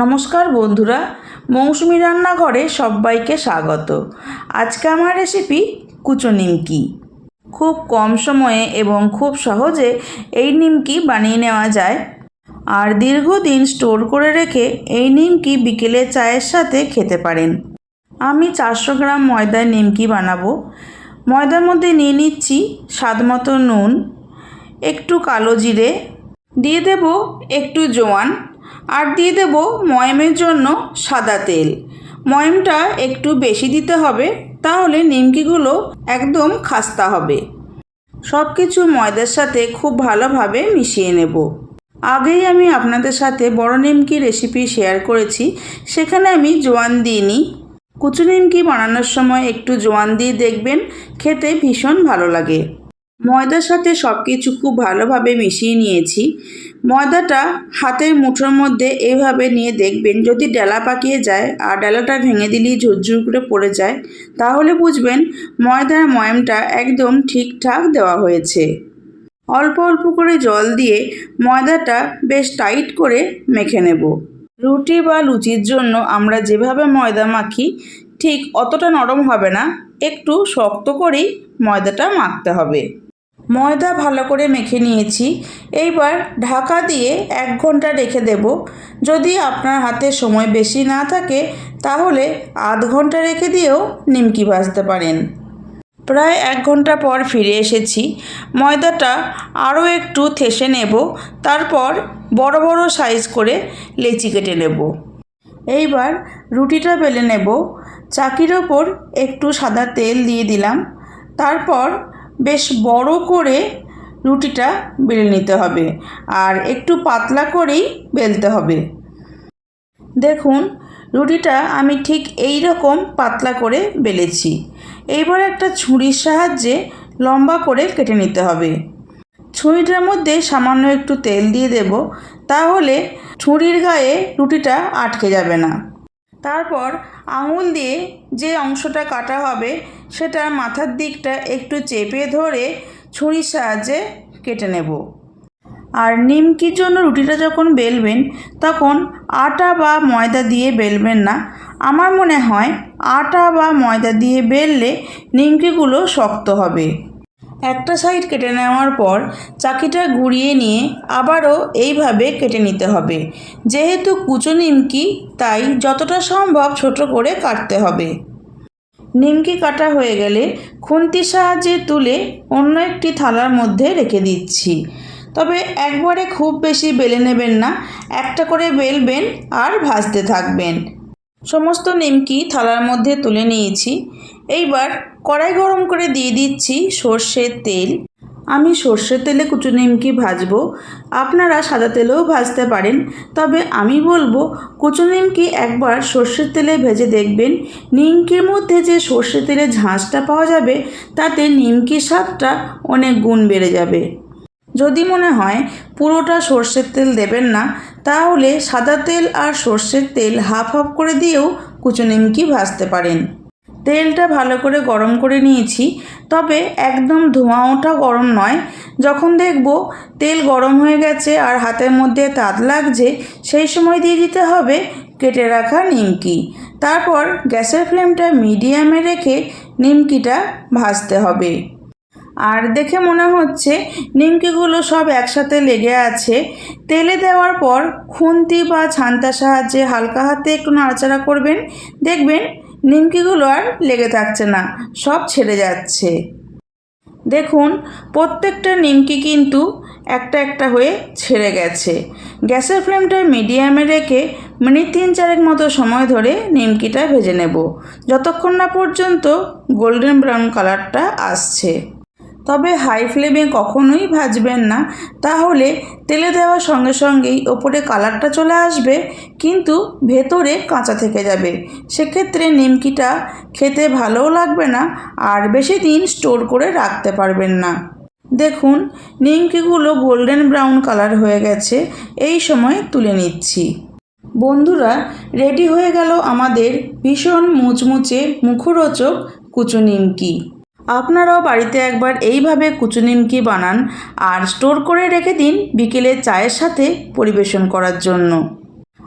নমস্কার বন্ধুরা, মৌসুমি রান্নাঘরে সবাইকে স্বাগত। আজকে আমার রেসিপি কুচো নিমকি। খুব কম সময়ে এবং খুব সহজে এই নিমকি বানিয়ে নেওয়া যায়। আর দীর্ঘদিন স্টোর করে রেখে এই নিমকি বিকেলে চায়ের সাথে খেতে পারেন। আমি চারশো গ্রাম ময়দার নিমকি বানাবো। ময়দার মধ্যে নিয়ে নিচ্ছি স্বাদ নুন, একটু কালো জিরে, দিয়ে দেব একটু জোয়ান। আর দিয়ে দেব ময়মের জন্য সাদা তেল। ময়মটা একটু বেশি দিতে হবে, তাহলে নিমকিগুলো একদম খাস্তা হবে। সব কিছু ময়দার সাথে খুব ভালোভাবে মিশিয়ে নেব। আগেই আমি আপনাদের সাথে বড় নিমকি রেসিপি শেয়ার করেছি, সেখানে আমি জোয়ান দিইনি। কুচু নিমকি বানানোর সময় একটু জোয়ান দিয়ে দেখবেন, খেতে ভীষণ ভালো লাগে। ময়দার সাথে সব কিছু খুব ভালোভাবে মিশিয়ে নিয়েছি। ময়দাটা হাতের মুঠোর মধ্যে এইভাবে নিয়ে দেখবেন। যদি ডেলা পাকিয়ে যায় আর ডেলাটা ভেঙে দিলেই ঝুরঝুর করে পড়ে যায়, তাহলে বুঝবেন ময়দার ময়ামটা একদম ঠিকঠাক দেওয়া হয়েছে। অল্প অল্প করে জল দিয়ে ময়দাটা বেশ টাইট করে মেখে নেব। রুটি বা লুচির জন্য আমরা যেভাবে ময়দা মাখি, ঠিক অতটা নরম হবে না, একটু শক্ত করেই ময়দাটা মাখতে হবে। ময়দা ভালো করে মেখে নিয়েছি। এইবার ঢাকা দিয়ে এক ঘণ্টা রেখে দেব। যদি আপনার হাতে সময় বেশি না থাকে, তাহলে আধ ঘণ্টা রেখে দিয়েও নিমকি ভাজতে পারেন। প্রায় এক ঘণ্টা পর ফিরে এসেছি। ময়দাটা আরও একটু থেসে নেব, তারপর বড় বড় সাইজ করে লেচি কেটে নেব। এইবার রুটিটা বেলে নেব। চাকির ওপর একটু সাদা তেল দিয়ে দিলাম। তারপর বেশ বড় করে রুটিটা বেলে নিতে হবে আর একটু পাতলা করেই বেলতে হবে। দেখুন, রুটিটা আমি ঠিক এই রকম পাতলা করে বেলেছি। এইবার একটা ছুরির সাহায্যে লম্বা করে কেটে নিতে হবে। ছুরিটার মধ্যে সামান্য একটু তেল দিয়ে দেব, তাহলে ছুরির গায়ে রুটিটা আটকে যাবে না। তারপর আঙুল দিয়ে যে অংশটা কাটা হবে সেটার মাথার দিকটা একটু চেপে ধরে ছুরির সাহায্যে কেটে নেব। আর নিমকির জন্য রুটিটা যখন বেলবেন, তখন আটা বা ময়দা দিয়ে বেলবেন না। আমার মনে হয় আটা বা ময়দা দিয়ে বেললে নিমকিগুলো শক্ত হবে। একটা সাইড কেটে নেওয়ার পর চাকিটা ঘুরিয়ে নিয়ে আবারও এইভাবে কেটে নিতে হবে। যেহেতু কুচো নিমকি, তাই যতটা সম্ভব ছোট করে কাটতে হবে। নিমকি কাটা হয়ে গেলে খুন্তির সাহায্যে তুলে অন্য একটি থালার মধ্যে রেখে দিচ্ছি। তবে একবারে খুব বেশি বেলে নেবেন না, একটা করে বেলবেন আর ভাজতে থাকবেন। সমস্ত নিমকি থালার মধ্যে তুলে নিয়েছি। এইবার কড়াই গরম করে দিয়ে দিচ্ছি সর্ষের তেল। আমি সর্ষের তেলে কুচু নিমকি ভাজবো। আপনারা সাদা তেলেও ভাজতে পারেন। তবে আমি বলব, কুচু নিমকি একবার সর্ষের তেলে ভেজে দেখবেন। নিমকির মধ্যে যে সর্ষের তেলের ঝাঁঝটা পাওয়া যাবে, তাতে নিমকির স্বাদটা অনেক গুণ বেড়ে যাবে। যদি মনে হয় পুরোটা সর্ষের তেল দেবেন না, তাহলে সাদা তেল আর সর্ষের তেল হাফ হাফ করে দিয়েও কুচো নিমকি ভাজতে পারেন। তেলটা ভালো করে গরম করে নিয়েছি। তবে একদম ধোঁয়া ওঠা গরম নয়। যখন দেখব তেল গরম হয়ে গেছে আর হাতের মধ্যে তাত লাগছে, সেই সময় দিয়ে দিতে হবে কেটে রাখা নিমকি। তারপর গ্যাসের ফ্লেমটা মিডিয়ামে রেখে নিমকিটা ভাজতে হবে। আর দেখে মনে হচ্ছে নিমকিগুলো সব একসাথে লেগে আছে। তেলে দেওয়ার পর খুন্তি বা ছান্তার সাহায্যে হালকা হাতে একটু নাড়াচাড়া করবেন। দেখবেন নিমকিগুলো আর লেগে থাকছে না, সব ছেড়ে যাচ্ছে। দেখুন, প্রত্যেকটা নিমকি কিন্তু একটা একটা হয়ে ছেড়ে গেছে। গ্যাসের ফ্লেমটা মিডিয়ামে রেখে মিনিট তিন চারেক মতো সময় ধরে নিমকিটা ভেজে নেব। যতক্ষণ না পর্যন্ত গোল্ডেন ব্রাউন কালারটা আসছে। তবে হাই ফ্লেমে কখনোই ভাজবেন না। তাহলে তেলে দেওয়ার সঙ্গে সঙ্গেই ওপরে কালারটা চলে আসবে, কিন্তু ভেতরে কাঁচা থেকে যাবে। সেক্ষেত্রে নিমকিটা খেতে ভালোও লাগবে না আর বেশি দিন স্টোর করে রাখতে পারবেন না। দেখুন, নিমকিগুলো গোল্ডেন ব্রাউন কালার হয়ে গেছে, এই সময় তুলে নিচ্ছি। বন্ধুরা, রেডি হয়ে গেল আমাদের ভীষণ মুচমুচে মুখরোচক কুচু নিমকি। আপনারাও বাড়িতে একবার এইভাবে কুচু নিমকি বানান আর স্টোর করে রেখে দিন বিকেলে চায়ের সাথে পরিবেশন করার জন্য।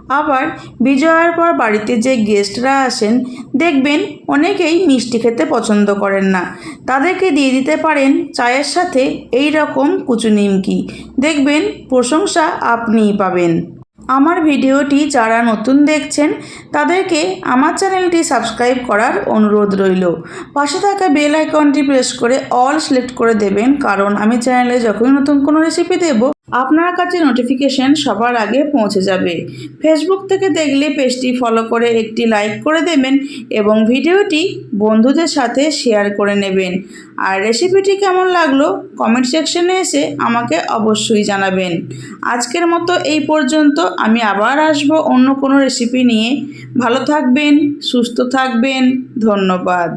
আবার বিজয়ার পর বাড়িতে যে গেস্টরা আসেন, দেখবেন অনেকেই মিষ্টি খেতে পছন্দ করেন না। তাদেরকে দিয়ে দিতে পারেন চায়ের সাথে এই রকম কুচু নিমকি দেখবেন প্রশংসা আপনিই পাবেন। আমার ভিডিওটি যারা নতুন দেখছেন, তাদেরকে আমার চ্যানেলটি সাবস্ক্রাইব করার অনুরোধ রইল। পাশে থাকা বেল আইকনটি প্রেস করে অল সিলেক্ট করে দেবেন, কারণ আমি চ্যানেলে যখনই নতুন কোনো রেসিপি দেব আপনার কাছে নোটিফিকেশন সবার আগে পৌঁছে যাবে। ফেসবুক থেকে দেখলে পেজটি ফলো করে একটি লাইক করে দেবেন এবং ভিডিওটি বন্ধুদের সাথে শেয়ার করে নেবেন। আর রেসিপিটি কেমন লাগল কমেন্ট সেকশনে এসে আমাকে অবশ্যই জানাবেন। আজকের মতো এই পর্যন্ত আমি আবার আসব অন্য কোনো রেসিপি নিয়ে। ভালো থাকবেন, সুস্থ থাকবেন, ধন্যবাদ।